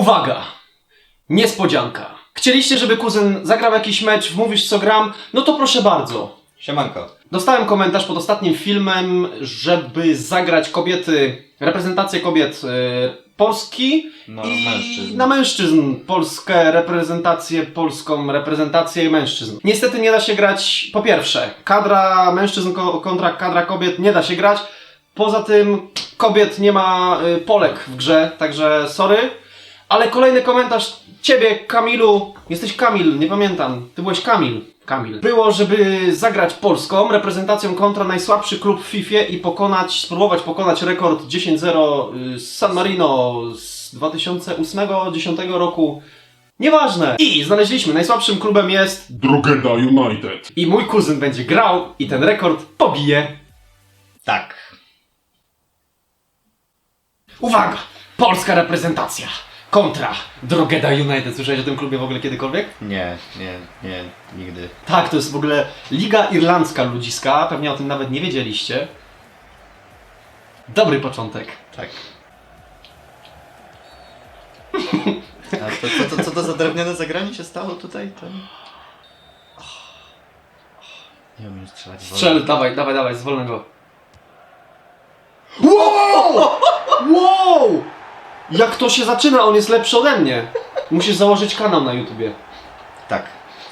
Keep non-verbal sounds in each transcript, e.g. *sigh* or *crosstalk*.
Uwaga! Niespodzianka. Chcieliście, żeby kuzyn zagrał jakiś mecz Mówisz co gram? No to proszę bardzo. Siemanko. Dostałem komentarz pod ostatnim filmem, żeby zagrać kobiety, reprezentację kobiet e, Polski No, i mężczyzn. na mężczyzn. Polskę reprezentację, polską reprezentację mężczyzn. Niestety nie da się grać, po pierwsze, kadra mężczyzn ko- kontra kadra kobiet nie da się grać. Poza tym kobiet nie ma y, Polek w grze, także sorry. Ale kolejny komentarz ciebie, Kamilu. Jesteś Kamil, nie pamiętam. Ty byłeś Kamil. Kamil. Było, żeby zagrać polską reprezentacją kontra najsłabszy klub w FIFA i pokonać, spróbować pokonać rekord 10-0 y, z San Marino z 2008-2010 roku. Nieważne. I znaleźliśmy, najsłabszym klubem jest Drogeda United. i mój kuzyn będzie grał i ten rekord pobije. Tak. Uwaga! Polska reprezentacja kontra Drogeda United. Słyszałeś o tym klubie w ogóle kiedykolwiek? Nie, nie, nie, nigdy. Tak, to jest w ogóle Liga Irlandzka ludziska. Pewnie o tym nawet nie wiedzieliście. Dobry początek. Tak. A to, to, to, co to za drewniane zagranie się stało tutaj? To... Nie umiem strzelać. wolno. Strzel, dawaj, dawaj, dawaj, z wolnego. Wow! *laughs* Wow! Jak to się zaczyna? On jest lepszy ode mnie. Musisz założyć kanał na YouTubie. Tak.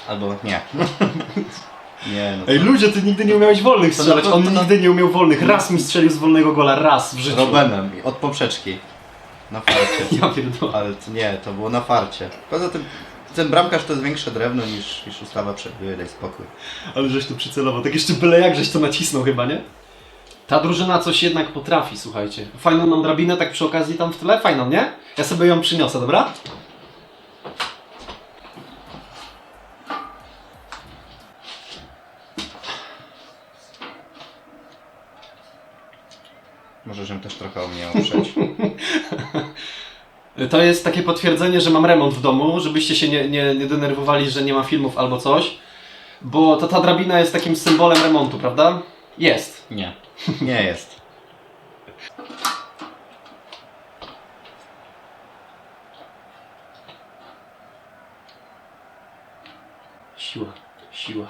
Albo nie. *laughs* nie, no. Ej, ludzie, ty nigdy nie umiałeś wolnych strzelać. On nigdy nie umiał wolnych. Raz mi strzelił z wolnego gola, raz w życiu. Robenem, od poprzeczki. Na farcie. *laughs* Ja pierdolę. Ale to nie, to było na farcie. Poza tym, ten bramkarz to jest większe drewno niż, niż ustawa przewiduje, daj spokój. Ale żeś tu przycelował. Tak jeszcze byle jak żeś to nacisnął chyba, nie? Ta drużyna coś jednak potrafi, słuchajcie. Fajną mam drabinę, tak przy okazji tam w tle. Fajną, nie? Ja sobie ją przyniosę, dobra? Możesz ją też trochę o mnie oprzeć. *laughs* To jest takie potwierdzenie, że mam remont w domu, żebyście się nie, nie, nie denerwowali, że nie ma filmów albo coś. Bo ta, ta drabina jest takim symbolem remontu, prawda? Jest. Nie. *laughs* Nie jest. Siła, siła.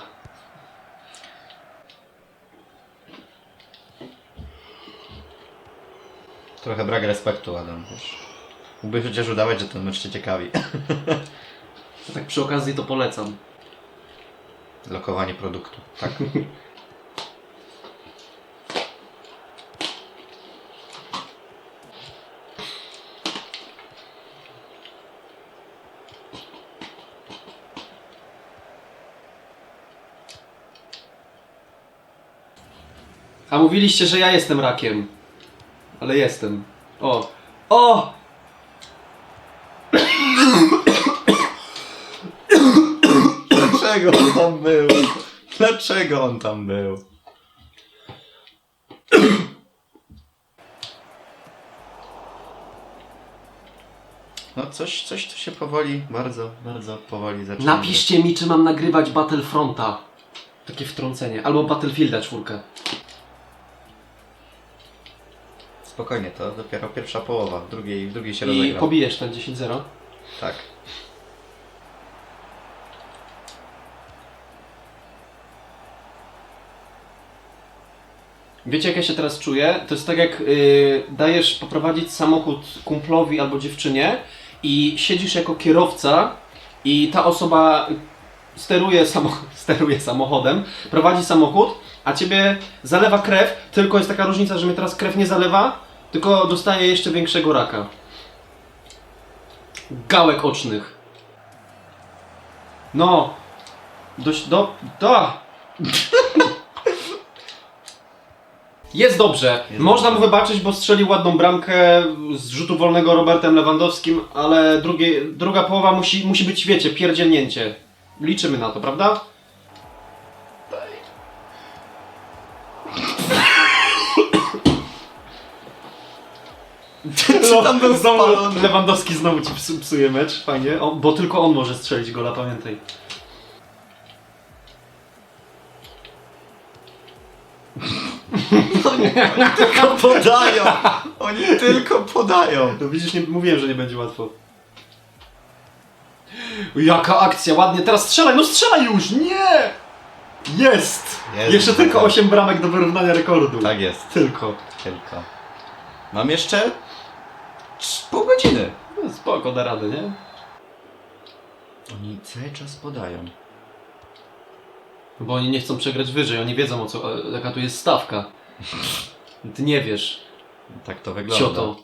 Trochę brak respektu, Adam, wiesz. Mógłbyś chociaż udawać, że ten mecz cię ciekawi. *laughs* Tak przy okazji to polecam. Lokowanie produktu. Tak. *laughs* A mówiliście, że ja jestem rakiem. Ale jestem. O. O! Dlaczego on tam był? Dlaczego on tam był? No coś, coś tu się powoli, bardzo, bardzo powoli zaczyna. Napiszcie mi, czy mam nagrywać Battlefronta. Takie wtrącenie. Albo Battlefielda czwórkę. Spokojnie, to dopiero pierwsza połowa, w drugiej, w drugiej się I rozegram. pobijesz ten 10-0. Tak. Wiecie, jak ja się teraz czuję? To jest tak, jak yy, dajesz poprowadzić samochód kumplowi albo dziewczynie i siedzisz jako kierowca i ta osoba steruje, samo, *laughs* steruje samochodem, prowadzi samochód, a ciebie zalewa krew, tylko jest taka różnica, że mnie teraz krew nie zalewa, tylko dostaje jeszcze większego raka. Gałek ocznych. No. Dość, do, do. *laughs* Jest dobrze. Jest Można mu wybaczyć, bo strzelił ładną bramkę z rzutu wolnego Robertem Lewandowskim, ale drugie, druga połowa musi, musi być, wiecie, pierdzielnięcie. Liczymy na to, prawda? Czy tam był znowu spalony? Lewandowski znowu ci psu- psuje mecz, fajnie, o, bo tylko on może strzelić gola, pamiętaj. *laughs* Tylko podają! Oni tylko podają! No widzisz, nie, mówiłem, że nie będzie łatwo. Jaka akcja, ładnie. Teraz strzelaj, no strzelaj już! Nie! Jest! Jest. Jeszcze tylko 8 bramek do wyrównania rekordu. Tak jest. Tylko. Tylko. Mam jeszcze pół godziny. No, spoko, da radę, nie? Oni cały czas podają. Bo oni nie chcą przegrać wyżej, oni wiedzą o co, e, jaka tu jest stawka. Ty nie wiesz, Tak to wygląda. cioto.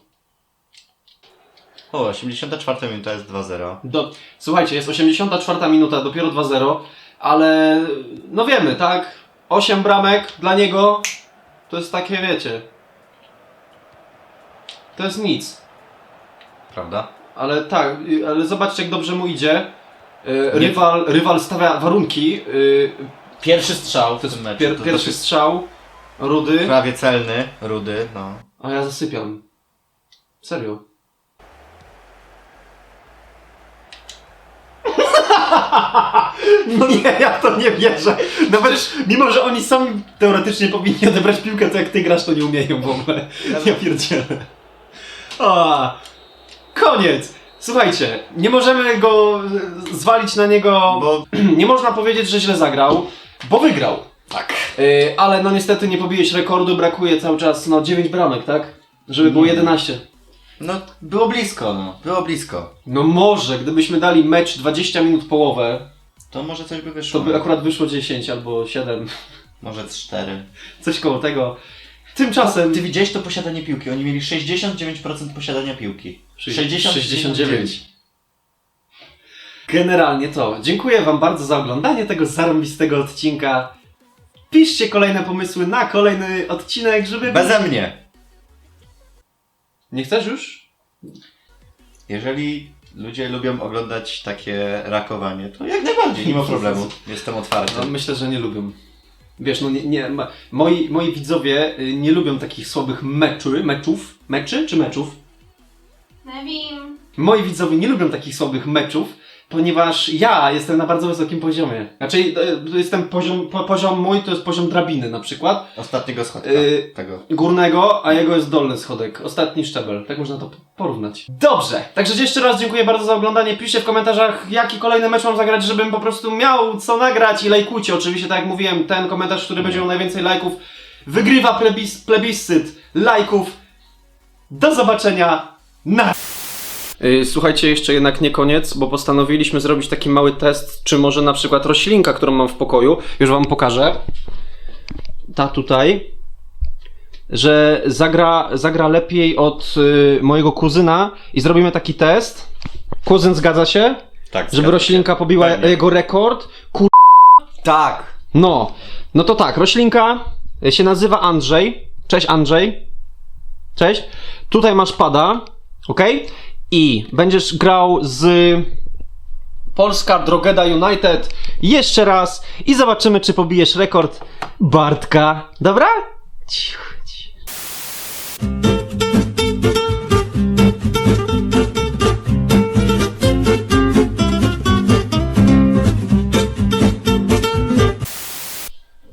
O, 84 minuta jest 2-0. Do, słuchajcie, jest 84 minuta, dopiero 2-0, ale no wiemy, tak? 8 bramek dla niego to jest takie, wiecie. To jest nic. Prawda? Ale tak, ale zobaczcie jak dobrze mu idzie. Nie- Rywal, rywal stawia warunki. y, Pierwszy strzał w To jest tym meczu. pier, to pierwszy strzał. Rudy. Prawie celny, rudy, no. A ja zasypiam. Serio. No *laughs* nie, ja to nie wierzę. Nawet mimo, że oni sami teoretycznie powinni odebrać piłkę, to jak ty grasz, to nie umieją w ogóle. Ja pierdzielę. A, koniec. Słuchajcie, nie możemy go zwalić na niego, Bo *clears throat* nie można powiedzieć, że źle zagrał, bo wygrał. tak. Yy, ale no niestety nie pobiłeś rekordu, brakuje cały czas no 9 bramek, tak? Żeby było Nie. 11. No, było blisko, no. Było blisko. No może, gdybyśmy dali mecz 20 minut połowę, To może coś by wyszło. to by akurat wyszło 10 albo 7. Może 4. Coś koło tego. Tymczasem... Ty widziałeś to posiadanie piłki? Oni mieli 69% posiadania piłki. 60, 69. Generalnie to. Dziękuję Wam bardzo za oglądanie tego zarąbistego odcinka. Piszcie kolejne pomysły na kolejny odcinek, żeby... Beze mnie. Nie chcesz już? Jeżeli ludzie lubią oglądać takie rakowanie, to jak najbardziej, nie ma problemu. Jestem otwarty. No, myślę, że nie lubią. Wiesz, no nie, nie ma, moi, moi widzowie y, nie lubią takich słabych meczy, meczów, meczy czy meczów? Nevim. Moi widzowie nie lubią takich słabych meczów, ponieważ ja jestem na bardzo wysokim poziomie. Znaczy, y, to jestem poziom, po, poziom mój to jest poziom drabiny na przykład, Ostatniego schodka. Yy, tego. górnego, a jego jest dolny schodek, ostatni szczebel. Tak można to porównać. Dobrze, także jeszcze raz dziękuję bardzo za oglądanie. Piszcie w komentarzach, jaki kolejny mecz mam zagrać, żebym po prostu miał co nagrać i lajkujcie. Oczywiście, tak jak mówiłem, ten komentarz, który będzie miał najwięcej lajków, wygrywa plebis, plebiscyt lajków. Do zobaczenia na... Słuchajcie, jeszcze jednak nie koniec, bo postanowiliśmy zrobić taki mały test, czy może na przykład roślinka, którą mam w pokoju, już wam pokażę. Ta tutaj, że zagra, zagra lepiej od y, mojego kuzyna i zrobimy taki test. Kuzyn zgadza się? Tak. Żeby zgadza roślinka się. pobiła Pewnie. jego rekord? Kur... Tak. No, no to tak, roślinka się nazywa Andrzej. Cześć Andrzej. Cześć. Tutaj masz pada, ok? I będziesz grał z Polska Drogeda United jeszcze raz i zobaczymy, czy pobijesz rekord Bartka. Dobra? Cicho.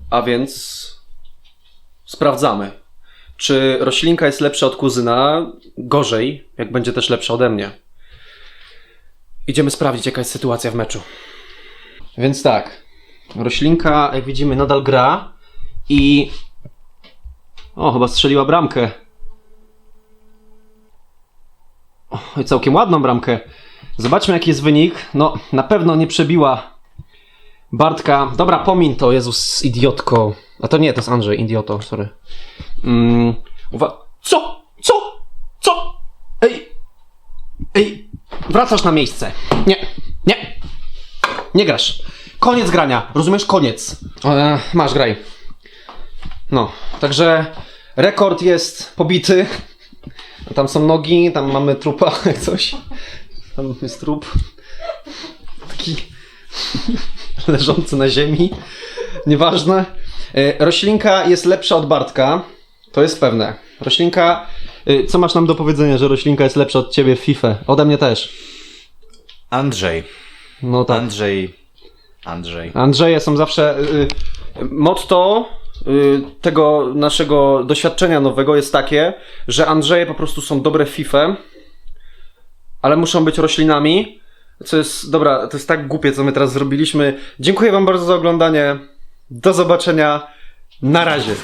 A więc sprawdzamy, czy roślinka jest lepsza od kuzyna, gorzej, jak będzie też lepsza ode mnie. Idziemy sprawdzić, jaka jest sytuacja w meczu. Więc tak, roślinka, jak widzimy, nadal gra i. O, chyba strzeliła bramkę. O, całkiem ładną bramkę. Zobaczmy, jaki jest wynik. No, na pewno nie przebiła Bartka. Dobra, pomin to, Jezus, idiotko. A to nie, to jest Andrzej, idioto, sorry. Mm, uwa- Co? Co? Co? Ej! Ej! Wracasz na miejsce. Nie, nie. Nie grasz. Koniec grania, rozumiesz? Koniec. E, masz, graj. No, także rekord jest pobity. Tam są nogi, tam mamy trupa, *laughs* coś. Tam jest trup. Taki *laughs* leżący na ziemi. Nieważne. E, Roślinka jest lepsza od Bartka. To jest pewne. Roślinka. e, Co masz nam do powiedzenia, że roślinka jest lepsza od ciebie w FIFA? Ode mnie też. Andrzej. No tak. Andrzej. Andrzej. Andrzeje są zawsze. y, y, Motto y, tego naszego doświadczenia nowego jest takie, że Andrzeje po prostu są dobre w FIFA, ale muszą być roślinami, Co jest, dobra, to jest tak głupie, co my teraz zrobiliśmy. Dziękuję wam bardzo za oglądanie. Do zobaczenia. Na razie.